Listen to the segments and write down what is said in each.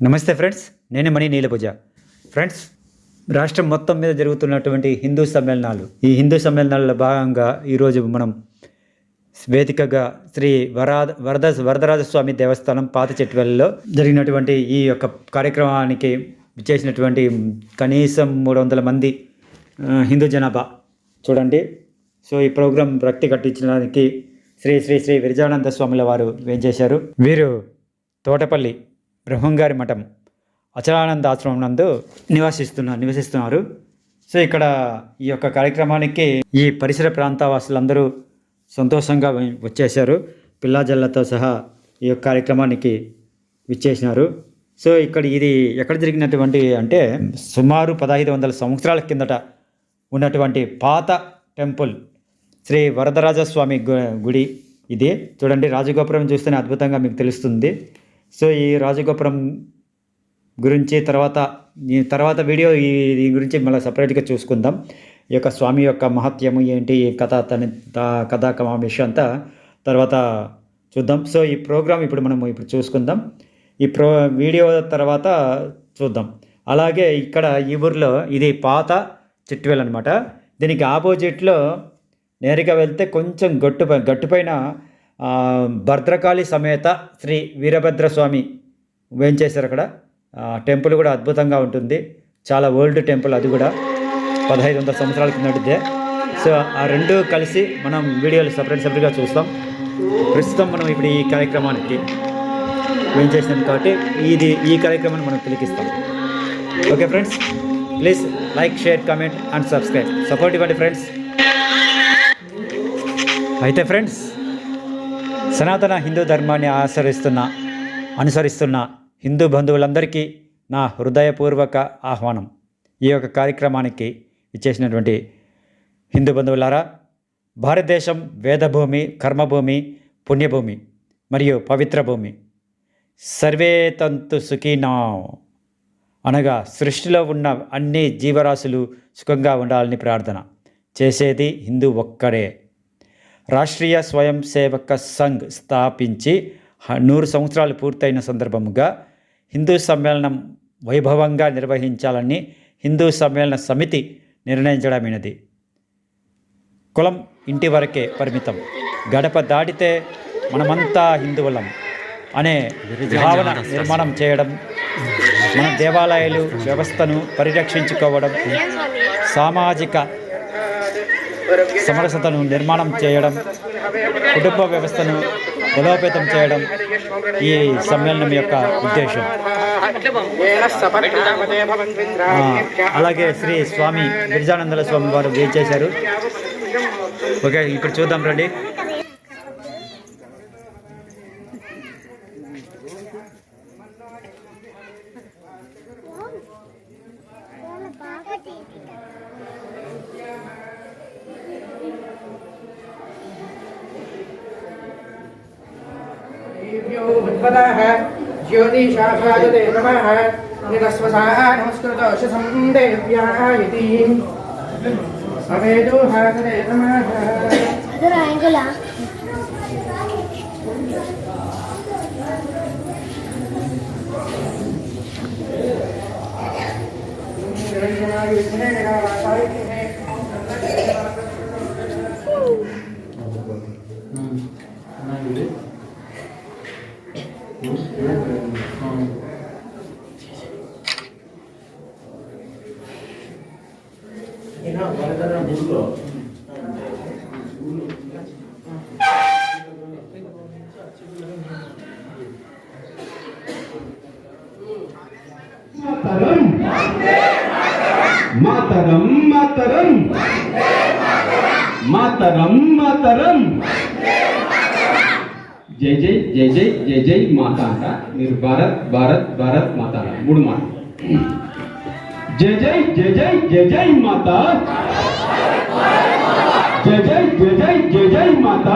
నమస్తే ఫ్రెండ్స్ నేను మణి నీలభుజ. ఫ్రెండ్స్ రాష్ట్రం మొత్తం మీద జరుగుతున్నటువంటి హిందూ సమ్మేళనాలు. ఈ హిందూ సమ్మేళనాలలో భాగంగా ఈరోజు మనం వేదికగా శ్రీ వరాద వరద వరదరాజస్వామి దేవస్థానం పాత చెట్టువెల్లలో జరిగినటువంటి ఈ యొక్క కార్యక్రమానికి చేసినటువంటి కనీసం మూడు వందల మంది హిందూ జనాభా. చూడండి. సో ఈ ప్రోగ్రాం రక్తి కట్టించడానికి శ్రీ శ్రీ శ్రీ విరజానంద స్వాముల వారు వేంచేశారు వీరు తోటపల్లి బ్రహ్మంగారి మఠం అచలానంద ఆశ్రమం నందు నివసిస్తున్నారు నివసిస్తున్నారు. సో ఇక్కడ ఈ యొక్క కార్యక్రమానికి ఈ పరిసర ప్రాంత వాసులందరూ సంతోషంగా వచ్చేశారు. పిల్లాజల్లతో సహా ఈ యొక్క కార్యక్రమానికి విచ్చేసినారు. సో ఇక్కడ ఇది ఎక్కడ జరిగినటువంటి అంటే సుమారు పదహైదు వందల సంవత్సరాల కిందట ఉన్నటువంటి పాత టెంపుల్ శ్రీ వరదరాజస్వామి గుడి. ఇది చూడండి రాజగోపురం చూస్తేనే అద్భుతంగా మీకు తెలుస్తుంది. సో ఈ రాజగోపురం గురించి తర్వాత ఈ తర్వాత వీడియో ఈ దీని గురించి మళ్ళీ సపరేట్గా చూసుకుందాం. ఈ యొక్క స్వామి యొక్క మహత్యము ఏంటి ఈ కథ తన తా- కథా కమామేషం అంతా తర్వాత చూద్దాం. సో ఈ ప్రోగ్రామ్ ఇప్పుడు మనం ఇప్పుడు చూసుకుందాం. ఈ ప్రో వీడియో తర్వాత చూద్దాం. అలాగే ఇక్కడ ఈ ఊర్లో ఇది పాత చిట్టువేలు అనమాట దీనికి ఆపోజిట్లో నేరుగా వెళ్తే కొంచెం గట్టు గట్టుపైన భద్రకాళి సమేత శ్రీ వీరభద్ర స్వామి అక్కడ. టెంపుల్ కూడా అద్భుతంగా ఉంటుంది. చాలా ఓల్డ్ టెంపుల్ అది కూడా. పదహైదు వందల సంవత్సరాల కిందటిదే సో ఆ రెండు కలిసి మనం వీడియోలు సపరేట్ సపరేట్గా చూస్తాం. ప్రస్తుతం మనం ఇప్పుడు ఈ కార్యక్రమానికి వేయించేసినాం కాబట్టి ఇది ఈ కార్యక్రమాన్ని మనం పిలికిస్తాం okay friends please like share comment and subscribe. Support ఇవ్వండి ఫ్రెండ్స్. అయితే ఫ్రెండ్స్ సనాతన హిందూ ధర్మాన్ని ఆచరిస్తున్న అనుసరిస్తున్న హిందూ బంధువులందరికీ నా హృదయపూర్వక ఆహ్వానం. ఈ యొక్క కార్యక్రమానికి ఇచ్చేసినటువంటి హిందూ బంధువులారా భారతదేశం వేదభూమి కర్మభూమి పుణ్యభూమి మరియు పవిత్ర భూమి. సర్వే తంతు సుఖీనా. అనగా సృష్టిలో ఉన్న అన్ని జీవరాశులు సుఖంగా ఉండాలని ప్రార్థన చేసేది హిందూ ఒక్కడే. రాష్ట్రీయ స్వయం సేవక సంఘ్ స్థాపించి నూరు సంవత్సరాలు పూర్తయిన సందర్భముగా హిందూ సమ్మేళనం వైభవంగా నిర్వహించాలని హిందూ సమ్మేళన సమితి నిర్ణయించడమైనది. కులం ఇంటి వరకే పరిమితం. గడప దాటితే మనమంతా హిందువులం అనే భావన నిర్మాణం చేయడం మన దేవాలయాలు వ్యవస్థను పరిరక్షించుకోవడం సామాజిక సమరసతను నిర్మాణం చేయడం కుటుంబ వ్యవస్థను బలోపేతం చేయడం ఈ సమ్మేళనం యొక్క ఉద్దేశం. అలాగే శ్రీ స్వామి గిరిజానందల స్వామి వారు ఏం చేశారు? ఓకే ఇప్పుడు చూద్దాం రండి. विद्वतः ज्योतिषाभाजते नमः। निरस्वसा नमस्कृतोषसं इति। अवेदोहासरे नमः। Thank you. మాతరం మాతరం జై జై జై జై జై జై మాత అంట మీరు భారత్ భారత్ భారత్ మాత అంట. మూడు మాట జై జై జై జై జై జై మాత జై జై జై జై జై జై మాత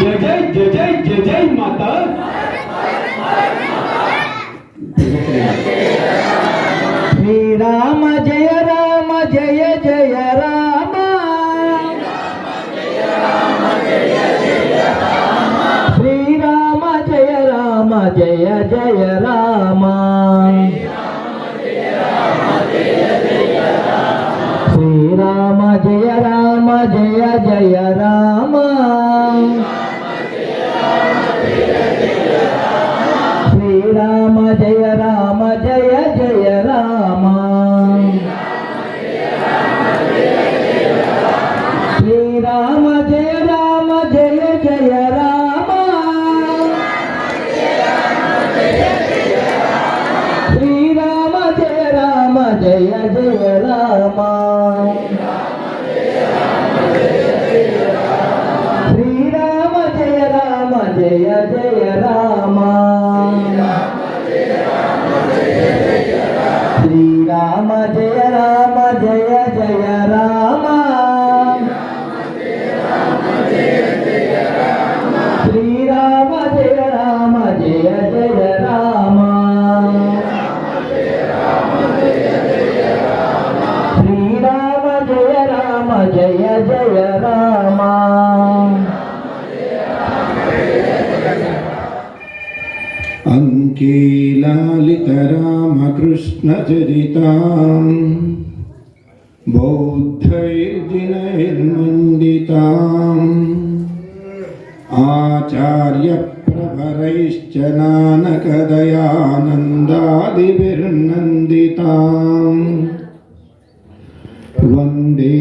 జై జై జై జై జై జై మాత శ్రీరామ జయ बौद्धैर्जिनैर्मण्डिताम् आचार्यप्रभरैश्च नानकदयानन्दादिभिर्नन्दिताम् वन्दे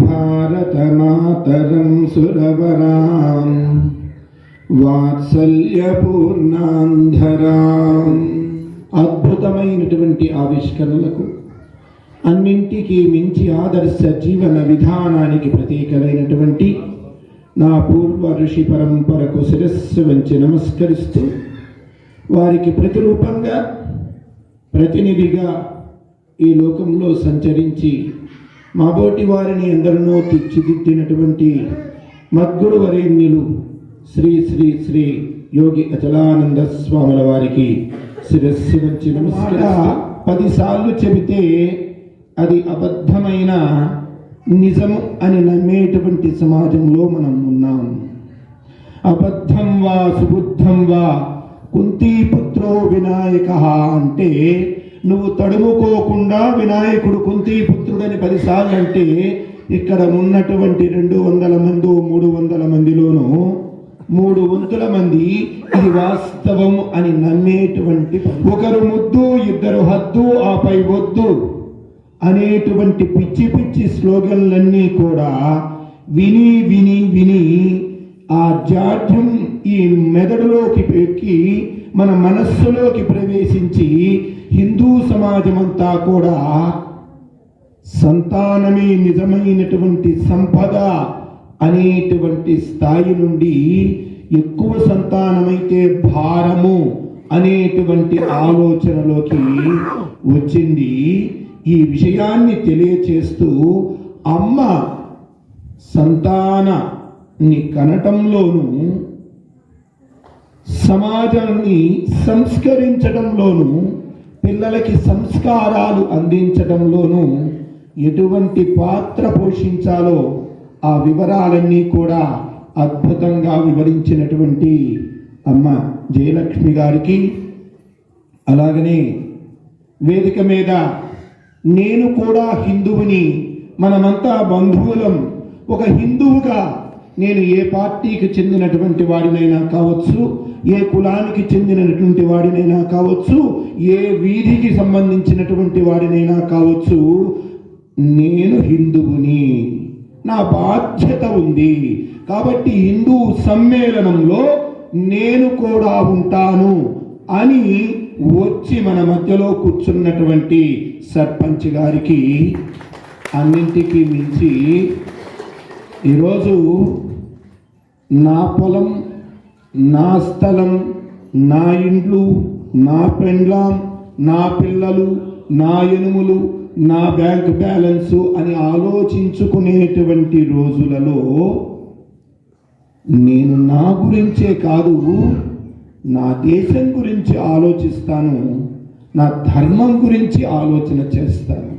भारतमातरं सुरवराम् వాత్సల్యపూర్ణాంధరా అద్భుతమైనటువంటి ఆవిష్కరణలకు అన్నింటికీ మించి ఆదర్శ జీవన విధానానికి ప్రతీకమైనటువంటి నా పూర్వ ఋషి పరంపరకు శిరస్సు వంచి నమస్కరిస్తూ వారికి ప్రతిరూపంగా ప్రతినిధిగా ఈ లోకంలో సంచరించి మాబోటి వారిని ఎందరినో తీర్చిదిద్దినటువంటి మద్గురు వరేణ్యులు శ్రీ శ్రీ శ్రీ యోగి అచలానంద స్వాముల వారికి శిరస్సు వంచి నమస్కారం పదిసార్లు చెబితే అది అబద్ధమైన నిజము అని నమ్మేటువంటి సమాజంలో మనం ఉన్నాం. అబద్ధం వా సుబుద్ధం వా కుంతీపుత్రో వినాయక అంటే నువ్వు తడుముకోకుండా వినాయకుడు కుంతీపుత్రుడని పదిసార్లు అంటే ఇక్కడ ఉన్నటువంటి రెండు వందల మంది మూడు వందల మందిలోనూ మూడు వంతుల మంది ఇది వాస్తవం అని నమ్మేటువంటి ఒకరు ముద్దు ఇద్దరు హద్దు ఆపై వద్దు అనేటువంటి పిచ్చి పిచ్చి స్లోగన్లన్నీ కూడా విని విని విని ఆ జాడ్యం ఈ మెదడులోకి ఎక్కి మన మనస్సులోకి ప్రవేశించి హిందూ సమాజమంతా కూడా సంతానమే నిజమైనటువంటి సంపద అనేటువంటి స్థాయి నుండి ఎక్కువ సంతానమైతే భారము అనేటువంటి ఆలోచనలోకి వచ్చింది. ఈ విషయాన్ని తెలియచేస్తూ అమ్మ సంతానాన్ని కనటంలోనూ సమాజాన్ని సంస్కరించడంలోనూ పిల్లలకి సంస్కారాలు అందించడంలోనూ ఎటువంటి పాత్ర పోషించాలో ఆ వివరాలన్నీ కూడా అద్భుతంగా వివరించినటువంటి అమ్మ జయలక్ష్మి గారికి. అలాగనే వేదిక మీద నేను కూడా హిందువుని మనమంతా బంధువులం. ఒక హిందువుగా నేను ఏ పార్టీకి చెందినటువంటి వాడినైనా కావచ్చు ఏ కులానికి చెందినటువంటి వాడినైనా కావచ్చు ఏ వీధికి సంబంధించినటువంటి వాడినైనా కావచ్చు నేను హిందువుని. నా బాధ్యత ఉంది. కాబట్టి హిందూ సమ్మేళనంలో నేను కూడా ఉంటాను అని వచ్చి మన మధ్యలో కూర్చున్నటువంటి సర్పంచ్ గారికి అన్నింటికీ మించి ఈరోజు నా పొలం నా స్థలం నా ఇండ్లు నా పెండ్లాం నా పిల్లలు నా ఎనుములు నా బ్యాంక్ బ్యాలెన్సు అని ఆలోచించుకునేటువంటి రోజులలో నేను నా గురించే కాదు నా దేశం గురించి ఆలోచిస్తాను. నా ధర్మం గురించి ఆలోచన చేస్తాను.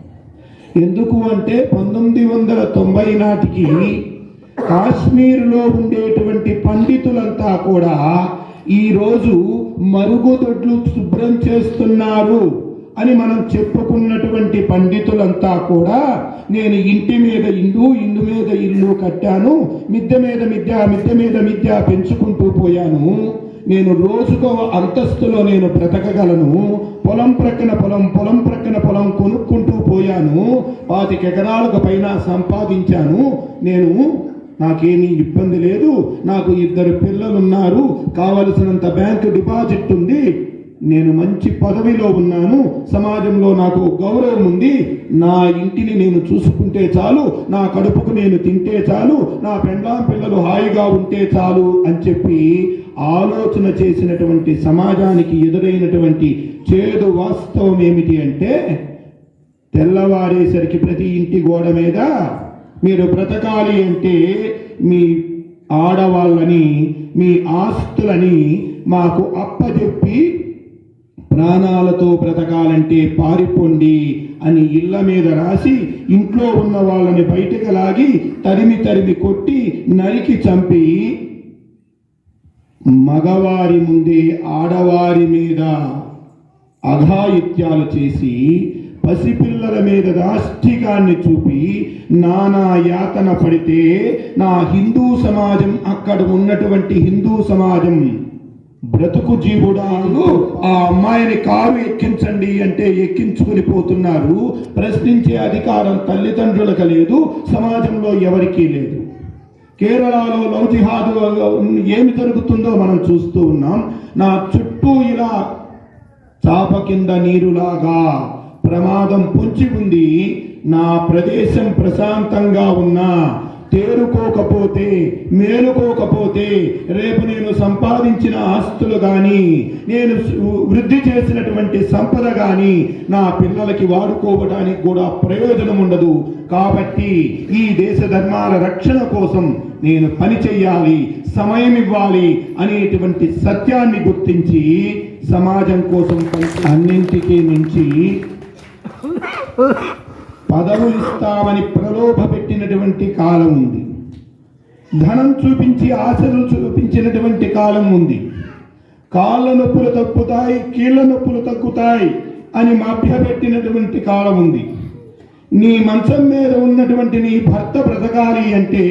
ఎందుకు అంటే పంతొమ్మిది వందల తొంభై నాటికి కాశ్మీర్లో ఉండేటువంటి పండితులంతా కూడా ఈరోజు మరుగుదొడ్లు శుభ్రం చేస్తున్నారు అని మనం చెప్పుకున్నటువంటి పండితులంతా కూడా నేను ఇంటి మీద ఇల్లు ఇల్లు మీద ఇల్లు కట్టాను మిద్దె మీద మిద్య మిద్దె మీద మిద్య పెంచుకుంటూ పోయాను. నేను రోజుకో అంతస్తులో నేను బ్రతకగలను. పొలం ప్రక్కన పొలం పొలం ప్రక్కన పొలం కొనుక్కుంటూ పోయాను. పాతిక ఎకరాలకు పైన సంపాదించాను. నేను నాకేమీ ఇబ్బంది లేదు. నాకు ఇద్దరు పిల్లలు ఉన్నారు కావలసినంత బ్యాంకు డిపాజిట్ ఉంది. నేను మంచి పదవిలో ఉన్నాను. సమాజంలో నాకు గౌరవం ఉంది. నా ఇంటిని నేను చూసుకుంటే చాలు. నా కడుపుకు నేను తింటే చాలు. నా పెండ్లాం పిల్లలు హాయిగా ఉంటే చాలు అని చెప్పి ఆలోచన చేసినటువంటి సమాజానికి ఎదురైనటువంటి చేదు వాస్తవం ఏమిటి అంటే తెల్లవారేసరికి ప్రతి ఇంటి గోడ మీద మీరు బ్రతకాలి అంటే మీ ఆడవాళ్ళని మీ ఆస్తులని మాకు అప్పచెప్పి ప్రాణాలతో బ్రతకాలంటే పారిపోండి అని ఇళ్ళ మీద రాసి ఇంట్లో ఉన్న వాళ్ళని బయటకు లాగి తరిమి తరిమి కొట్టి నరికి చంపి మగవారి ముందే ఆడవారి మీద అఘాయిత్యాలు చేసి పసిపిల్లల మీద దాష్టికాన్ని చూపి నానా యాతన పడితే నా హిందూ సమాజం అక్కడ ఉన్నటువంటి హిందూ సమాజం బ్రతుకు జీవుడాలు. ఆ అమ్మాయిని కారు ఎక్కించండి అంటే ఎక్కించుకుని పోతున్నారు. ప్రశ్నించే అధికారం తల్లిదండ్రులకు లేదు సమాజంలో ఎవరికీ లేదు. కేరళలో లవ్ జిహాద్ ఏమి జరుగుతుందో మనం చూస్తూ ఉన్నాం. నా చుట్టూ ఇలా చాప కింద నీరులాగా ప్రమాదం పొంచి ఉంది. నా ప్రదేశం ప్రశాంతంగా ఉన్నా. తేరుకోకపోతే మేలుకోకపోతే రేపు నేను సంపాదించిన ఆస్తులు కానీ నేను వృద్ధి చేసినటువంటి సంపద కానీ నా పిల్లలకి వాడుకోవడానికి కూడా ప్రయోజనం ఉండదు. కాబట్టి ఈ దేశ ధర్మాల రక్షణ కోసం నేను పని చెయ్యాలి సమయం ఇవ్వాలి అనేటువంటి సత్యాన్ని గుర్తించి సమాజం కోసం పని అన్నింటికీ మించి పదవులు ఇస్తామని ప్రలోభ పెట్టినటువంటి కాలం ఉంది. ధనం చూపించి ఆశలు చూపించినటువంటి కాలం ఉంది. కాళ్ళ నొప్పులు తగ్గుతాయి కీళ్ళ నొప్పులు తగ్గుతాయి అని మభ్యపెట్టినటువంటి కాలం ఉంది. నీ మంచం మీద ఉన్నటువంటి నీ భర్త బ్రతకాలి అంటే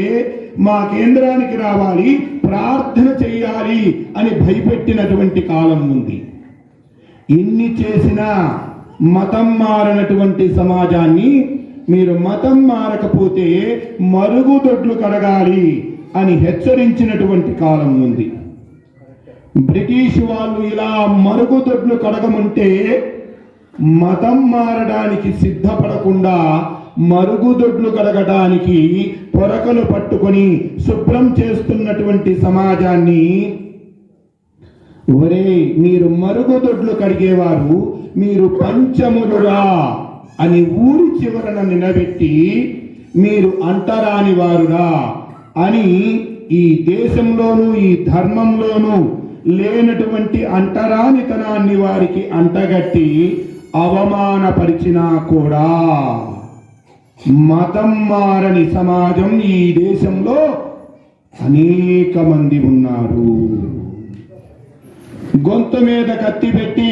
మా కేంద్రానికి రావాలి ప్రార్థన చేయాలి అని భయపెట్టినటువంటి కాలం ఉంది. ఎన్ని చేసినా మతం మారనటువంటి సమాజాన్ని మీరు మతం మారకపోతే మరుగుదొడ్లు కడగాలి అని హెచ్చరించినటువంటి కాలం ఉంది. బ్రిటిష్ వాళ్ళు ఇలా మరుగుదొడ్లు కడగమంటే మతం మారడానికి సిద్ధపడకుండా మరుగుదొడ్లు కడగడానికి పొరకలు పట్టుకొని శుభ్రం చేస్తున్నటువంటి సమాజాన్ని ఒరే మీరు మరుగుదొడ్లు కడిగేవారు మీరు పంచములురా అని ఊరి చివరన నిలబెట్టి మీరు అంటరాని వారురా అని ఈ దేశంలోనూ ఈ ధర్మంలోనూ లేనటువంటి అంటరానితనాన్ని వారికి అంటగట్టి అవమానపరిచినా కూడా మతం మారని సమాజం ఈ దేశంలో అనేక మంది ఉన్నారు. గొంతు మీద కత్తి పెట్టి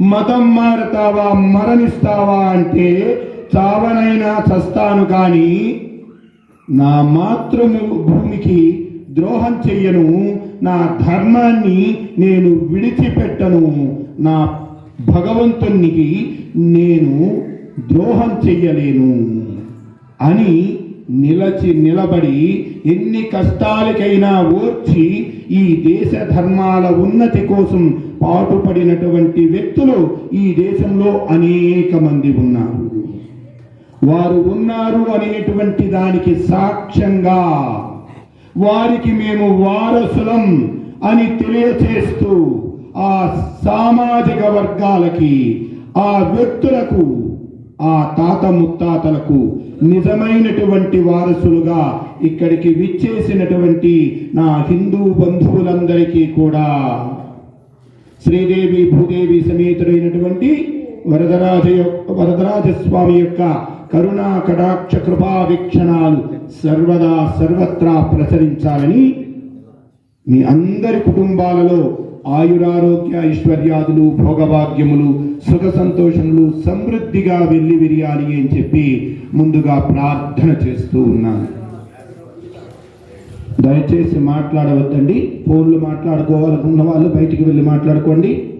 మతం మారతావా మరణిస్తావా అంటే చావనైనా చస్తాను కానీ నా మాతృము భూమికి ద్రోహం చెయ్యను నా ధర్మాన్ని నేను విడిచిపెట్టను నా భగవంతునికి నేను ద్రోహం చెయ్యలేను అని నిలచి నిలబడి ఎన్ని కష్టాలకైనా ఓర్చి ఈ దేశ ధర్మాల ఉన్నతి కోసం పాటుపడినటువంటి వ్యక్తులు ఈ దేశంలో అనేక మంది ఉన్నారు. వారు ఉన్నారు అనేటువంటి దానికి సాక్ష్యంగా వారికి మేము వారసులం అని తెలియచేస్తూ ఆ సామాజిక వర్గాలకి ఆ వ్యక్తులకు ఆ తాత ముత్తాతలకు నిజమైనటువంటి వారసులుగా ఇక్కడికి విచ్చేసినటువంటి నా హిందూ బంధువులందరికీ కూడా శ్రీదేవి భూదేవి సమేతుడైనటువంటి వరదరాజ వరదరాజ వరదరాజస్వామి యొక్క కరుణా కటాక్ష కృపా వీక్షణాలు సర్వదా సర్వత్రా ప్రసరించాలని మీ అందరి కుటుంబాలలో ఆయురారోగ్య ఐశ్వర్యాదులు భోగభాగ్యములు సుఖ సంతోషములు సమృద్ధిగా వెళ్ళి విరియాలి అని చెప్పి ముందుగా ప్రార్థన చేస్తూ ఉన్నాను. దయచేసి మాట్లాడవద్దండి. ఫోన్లు మాట్లాడుకోవాలనుకున్న వాళ్ళు బయటికి వెళ్ళి మాట్లాడుకోండి.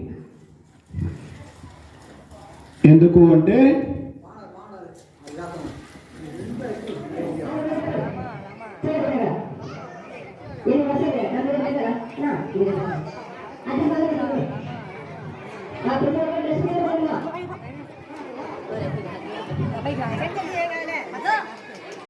ఎందుకు అంటే